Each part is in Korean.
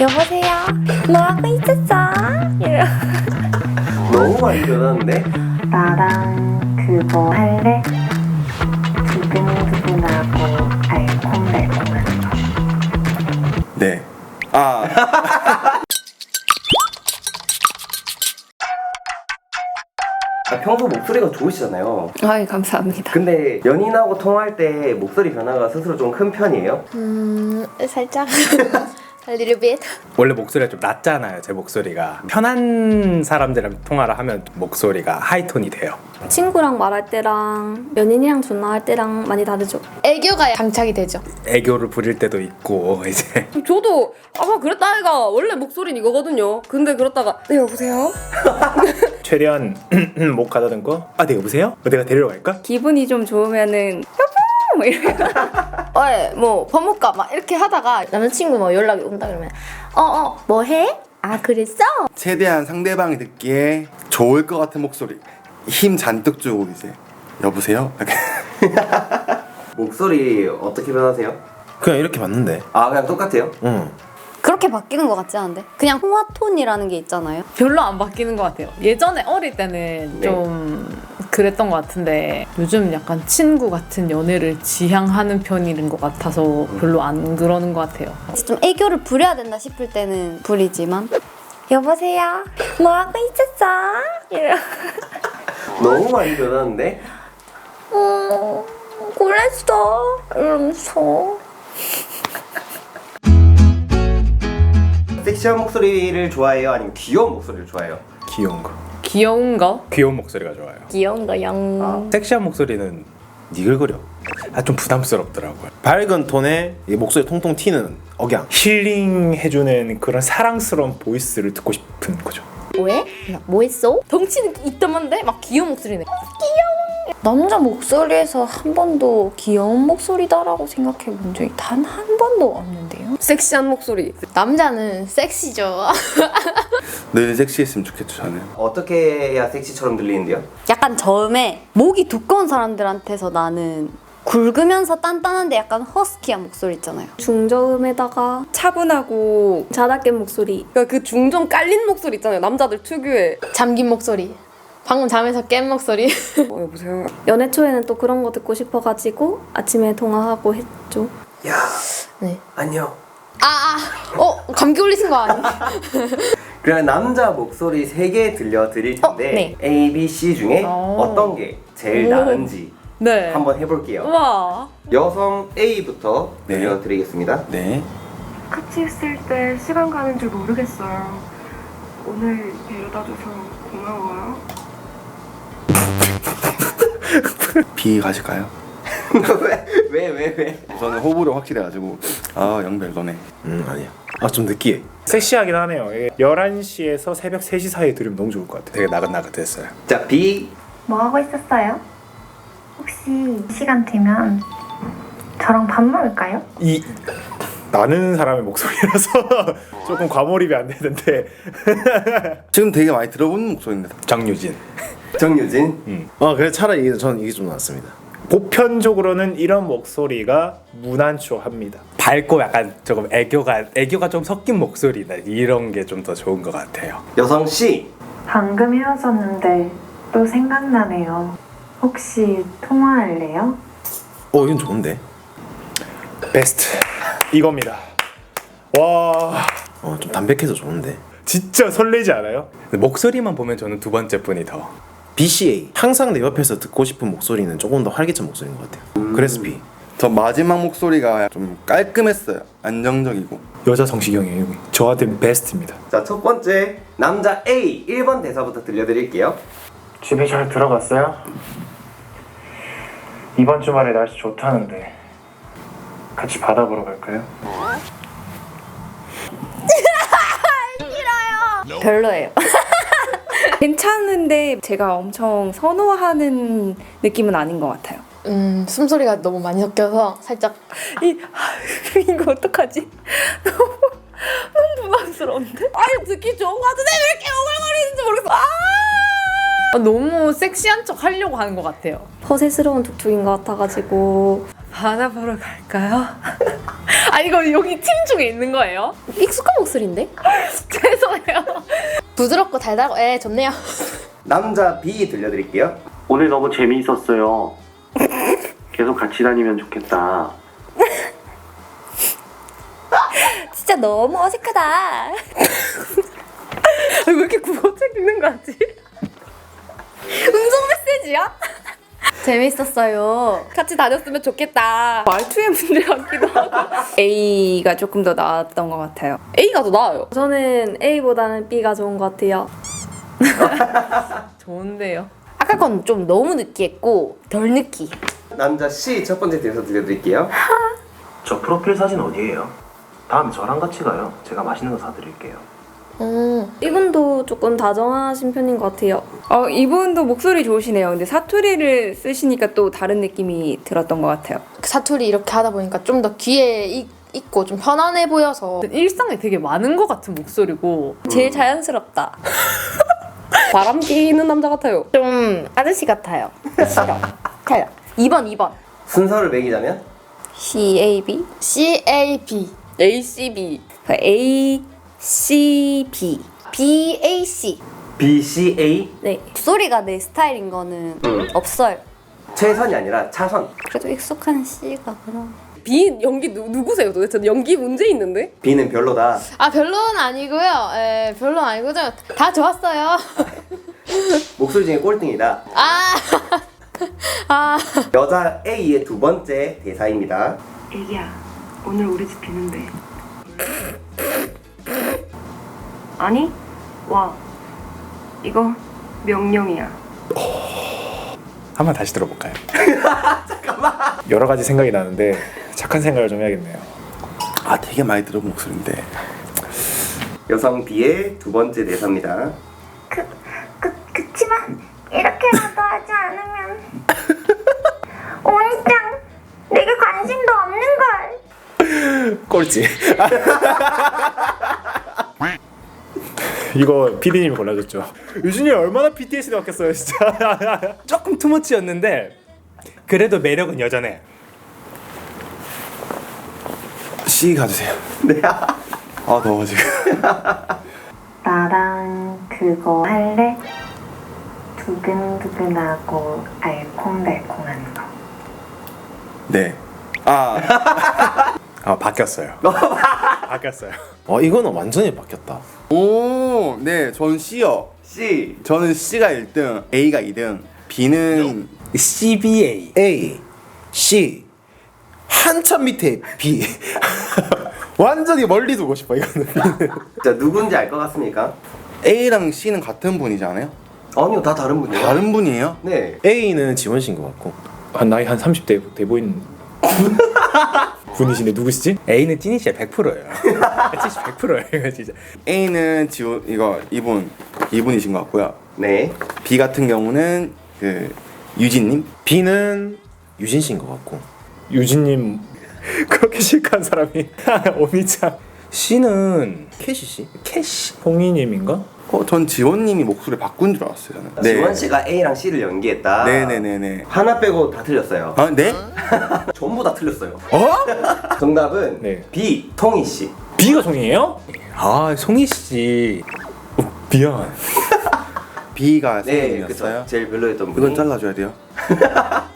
여보세요? 뭐 하고 있었어? 이러. 너무 많이 변하는데? 나랑 그거 할래? 두근두근하고 알콩달콩한 거. 네. 아, 아, 평소 목소리가 좋으시잖아요. 아이 감사합니다. 근데 연인하고 통화할 때 목소리 변화가 스스로 좀 큰 편이에요? 음 살짝 a little bit. 원래 목소리가 좀 낮잖아요 제 목소리가 편한 사람들이랑 통화를 하면 목소리가 하이톤이 돼요 친구랑 말할 때랑 연인이랑 전화할 때랑 많이 다르죠. 애교가 장착이 되죠. 애교를 부릴 때도 있고 이제 저도 아마 그랬다 아이가 원래 목소리는 이거거든요. 근데 그렇다가 네 여보세요? 최대한 목 가다듬고 아네 여보세요? 어, 내가 데리러 갈까? 기분이 좀 좋으면은 여보 뭐 이래. 어, 뭐밥 먹까 막 이렇게 하다가 남자친구 뭐 연락이 온다 그러면 어어 뭐 해? 아 그랬어? 최대한 상대방이 듣기에 좋을 것 같은 목소리. 힘 잔뜩 주고 이제 여보세요? 이렇게. 목소리 어떻게 변하세요? 그냥 이렇게 봤는데. 아, 그냥 똑같아요? 응. 그렇게 바뀌는 것 같지 않은데? 그냥 통화 톤이라는 게 있잖아요. 별로 안 바뀌는 것 같아요. 예전에 어릴 때는 네. 좀 그랬던 것 같은데 요즘 약간 친구 같은 연애를 지향하는 편인 것 같아서 별로 안 그러는 것 같아요. 좀 애교를 부려야 된다 싶을 때는 부리지만 여보세요? 뭐 하고 있었어? 이러. 너무 많이 변하는데? 어 그랬어 이러면서 섹시한 목소리를 좋아해요? 아니면 귀여운 목소리를 좋아해요? 귀여운 거 귀여운 거? 귀여운 목소리가 좋아요 귀여운 거 영. 섹시한 목소리는 니글거려 아 좀 부담스럽더라고요 밝은 톤에 이 목소리 통통 튀는 억양. 힐링해주는 그런 사랑스러운 보이스를 듣고 싶은 거죠 왜? 뭐 했어? 덩치는 이따만데 막 귀여운 목소리네. 남자 목소리에서 한 번도 귀여운 목소리다라고 생각해 본 적이 단 한 번도 없는데요. 섹시한 목소리. 남자는 섹시죠. 늘 섹시했으면 좋겠죠 저는. 어떻게 해야 섹시처럼 들리는데요? 약간 처음에 목이 두꺼운 사람들한테서 나는 굵으면서 단단한데 약간 허스키한 목소리 있잖아요. 중저음에다가 차분하고 자다깬 목소리. 그러니까 그 중정 깔린 목소리 있잖아요. 남자들 특유의. 잠긴 목소리. 방금 잠에서 깬 목소리. 어 여보세요. 연애 초에는 또 그런 거 듣고 싶어가지고 아침에 통화하고 했죠. 야, 네. 안녕. 아, 아, 어 감기 걸리신 거 아니에요? 그러면 남자 목소리 세 개 들려드릴 텐데 네. A, B, C 중에 오. 어떤 게 제일 오. 나은지 네. 한번 해볼게요. 와. 여성 A부터 네. 들려드리겠습니다. 네. 같이 있을 때 시간 가는 줄 모르겠어요. 오늘 데려다줘서 고마워요. B 가실까요? 왜, 왜, 왜, 왜? 저는 호불호 확실해가지고 아 영별로네. 음 아니야. 아 좀 느끼해. 섹시하긴 하네요 이게 11시에서 새벽 3시 사이에 들으면 너무 좋을 것 같아요 되게 나긋나긋했어요 자, B. 뭐 하고 있었어요? 혹시 시간 되면 저랑 밥 먹을까요? 이 나는 사람의 목소리라서 조금 과몰입이 안 되는데 지금 되게 많이 들어본 목소리인데. 장유진 정유진. 아 그래 차라리 이게 저는 이게 좀 낫습니다. 보편적으로는 이런 목소리가 무난초합니다. 밝고 약간 조금 애교가 애교가 좀 섞인 목소리나 이런 게 좀 더 좋은 것 같아요. 여성 C. 방금 헤어졌는데 또 생각나네요. 혹시 통화할래요? 어 이건 좋은데. 베스트 이겁니다. 와 어좀 담백해서 좋은데. 진짜 설레지 않아요? 목소리만 보면 저는 두 번째 분이 더 BCA 항상 내 옆에서 듣고 싶은 목소리는 조금 더 활기찬 목소리인 것 같아요. B. 저 마지막 목소리가 좀 깔끔했어요. 안정적이고. 여자 성시경이에요. 저한테 베스트입니다. 자, 첫 번째 남자 A 1번 대사부터 들려드릴게요. 집에 잘 들어갔어요? 이번 주말에 날씨 좋다는데 같이 바다 보러 갈까요? 별로예요. 괜찮은데 제가 엄청 선호하는 느낌은 아닌 것 같아요. 음, 숨소리가 너무 많이 섞여서 살짝 이 이거 어떡하지? 너무 너무 부담스러운데? 아니 듣기 좋은 거 같은데 왜 이렇게 오글거리는지 모르겠어. 아! 아, 너무 섹시한 척 하려고 하는 것 같아요. 허세스러운 툭툭인 것 같아가지고 바다 보러 갈까요? 아아 이거 여기 팀 중에 있는 거예요? 익숙한 목소리인데? 죄송해요. 부드럽고 달달하고 에 좋네요. 남자 B 들려드릴게요. 오늘 너무 재미있었어요. 계속 같이 다니면 좋겠다. 진짜 너무 어색하다. 왜 이렇게 구호책 읽는 거 같지? 음성 메시지야? 재밌었어요. 같이 다녔으면 좋겠다. 말투의 문제 같기도 하고. A가 조금 더 나았던 것 같아요. A가 더 나아요. 저는 A보다는 B가 좋은 것 같아요. 좋은데요. 아까 건 좀 너무 느끼했고 덜 느끼. 남자 C 첫 번째 대사 들려드릴게요. 저 프로필 사진 어디에요? 다음에 저랑 같이 가요. 제가 맛있는 거 사드릴게요. 이분도 조금 다정하신 편인 것 같아요. 어, 이분도 목소리 좋으시네요. 근데 사투리를 쓰시니까 또 다른 느낌이 들었던 것 같아요. 사투리 이렇게 하다 보니까 좀 더 귀에 익, 있고 좀 편안해 보여서 일상에 되게 많은 것 같은 목소리고 제일 자연스럽다. 바람기 있는 남자 같아요. 좀 아저씨 같아요. 싫어. 싫어. 2번 2번. 순서를 매기자면 C A B C A B ACB. A C B B A C. B, C, A 네 목소리가 내 스타일인 거는 없어요. 최선이 아니라 차선. 그래도 익숙한 C가 그럼. B 연기 누, 누구세요 도대체? 연기 문제 있는데? B는 별로다. 아 별로는 아니고요. 에 별로는 아니고 다 좋았어요. 목소리 중에 꼴등이다. 아. 아. 여자 A의 두 번째 대사입니다. 애기야, 오늘 우리 집 비는데. 아니, 와. 이거 명령이야. 한번 다시 들어볼까요? 잠깐만. 여러 가지 생각이 나는데 착한 생각을 좀 해야겠네요. 아 되게 많이 들어본 목소리인데 여성 B의 두 번째 대사입니다. 그, 그치만 이렇게라도 하지 않으면 오니짱 내게 관심도 없는걸 꼴찌. 이거 PD님이 골라줬죠. 유진이 얼마나 BTS에 왔겠어요, 진짜. 조금 투머치였는데 그래도 매력은 여전해. C 가주세요 네. 아 더워 지금 나랑 그거 할래? 두근두근하고 알콩달콩한 거 네 아, 아 바뀌었어요. 바뀌었어요. 어 이거는 완전히 바뀌었다. 오, 네, 전 C요. C. 저는 C가 1등, A가 2등, B는 CBA. A, C 한참 밑에 B. 완전히 멀리 두고 싶어 이거는. 자 누군지 알 것 같습니까? A랑 C는 같은 분이지 않아요? 아니요 다 다른 분이에요. 다른 분이에요? 네. A는 지원 씨인 것 같고 한 나이 한 30대 돼 보이는 분이신데 누구시지? A는 찐이 씨야 100%예요. 70 100%예요, 진짜. A는 지원 이거 이분 이분이신 것 같고요. 네. B 같은 경우는 그 유진님. B는 유진 씨인 것 같고 유진님 그렇게 실한 사람이 오미짱. C는 캐시 씨? 캐시 홍이님인가? 어, 전 지원님이 목소리 바꾼 줄 알았어요. 저는. 지원 씨가 A랑 C를 연기했다. 네네네네. 하나 빼고 다 틀렸어요. 아, 네? 전부 다 틀렸어요. 어? 정답은 네. B 송이 씨. B가 송이에요? 아 송이 씨. 어, 미안. B가 네, 선생님이었어요. 그쵸. 제일 별로였던 분이. 이건 잘라줘야 돼요.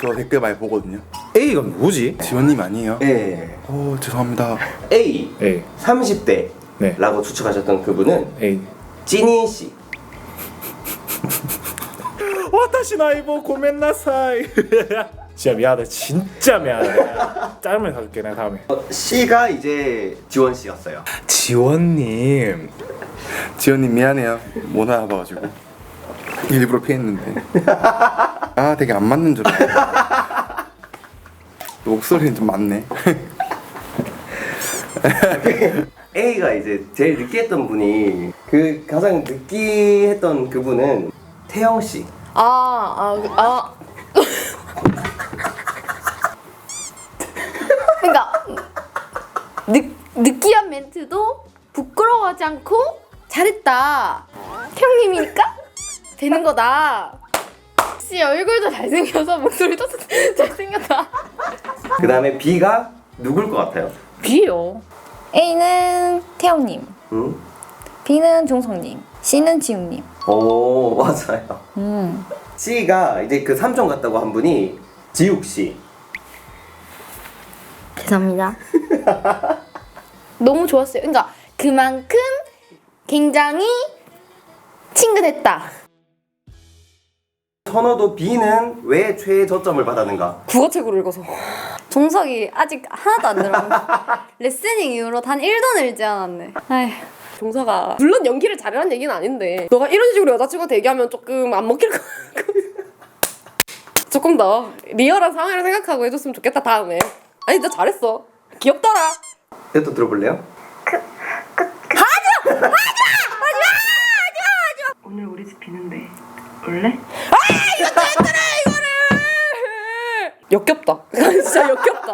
저 댓글 많이 보거든요. A가 누구지? 지원님 아니에요? 네. 오, 죄송합니다. A A 30대라고 네. 추측하셨던 그분은 A. 찐이 씨. 와타시 나이보 고멘나사이. 진짜 미안하다. 진짜 미안하다. 짜장면 사줄게 내가 다음에. 어, C가 이제 지원 씨였어요. 지원님. 지원님 미안해요. 못 알아봐가지고. 일부러 피했는데. 아, 되게 안 맞는 줄 알았어. 목소리는 좀 맞네. A가 이제 제일 느끼했던 분이 그 가장 느끼했던 그분은 태영 씨. 아, 아, 아. 그러니까 느, 느끼한 멘트도 부끄러워하지 않고 잘했다. 태영님이니까 되는 거다. 혹시 얼굴도 잘생겨서 목소리도 잘생겼다. 그 다음에 B가 누굴 것 같아요? B요. A는 태영님, 응? B는 종성님, C는 지웅님. 오 맞아요. 음. C가 이제 그 삼촌 같다고 한 분이 지욱 씨. 죄송합니다. 너무 좋았어요. 그러니까 그만큼 굉장히 친근했다. 선호도 B는 왜 최저점을 받았는가? 국어책으로 읽어서 종석이 아직 하나도 안 늘었네. 레슨닝 이후로 단 1도 늘지 않았네. 아휴. 종서가 물론 연기를 잘하는 얘기는 아닌데 너가 이런 식으로 여자친구한테 얘기하면 조금 안 먹힐 것 같고 조금 더 리얼한 상황을 생각하고 해줬으면 좋겠다 다음에 아니 너 잘했어 귀엽더라 또 들어볼래요? 오늘 우리 집 비는데 올래? 역겹다. 진짜 역겹다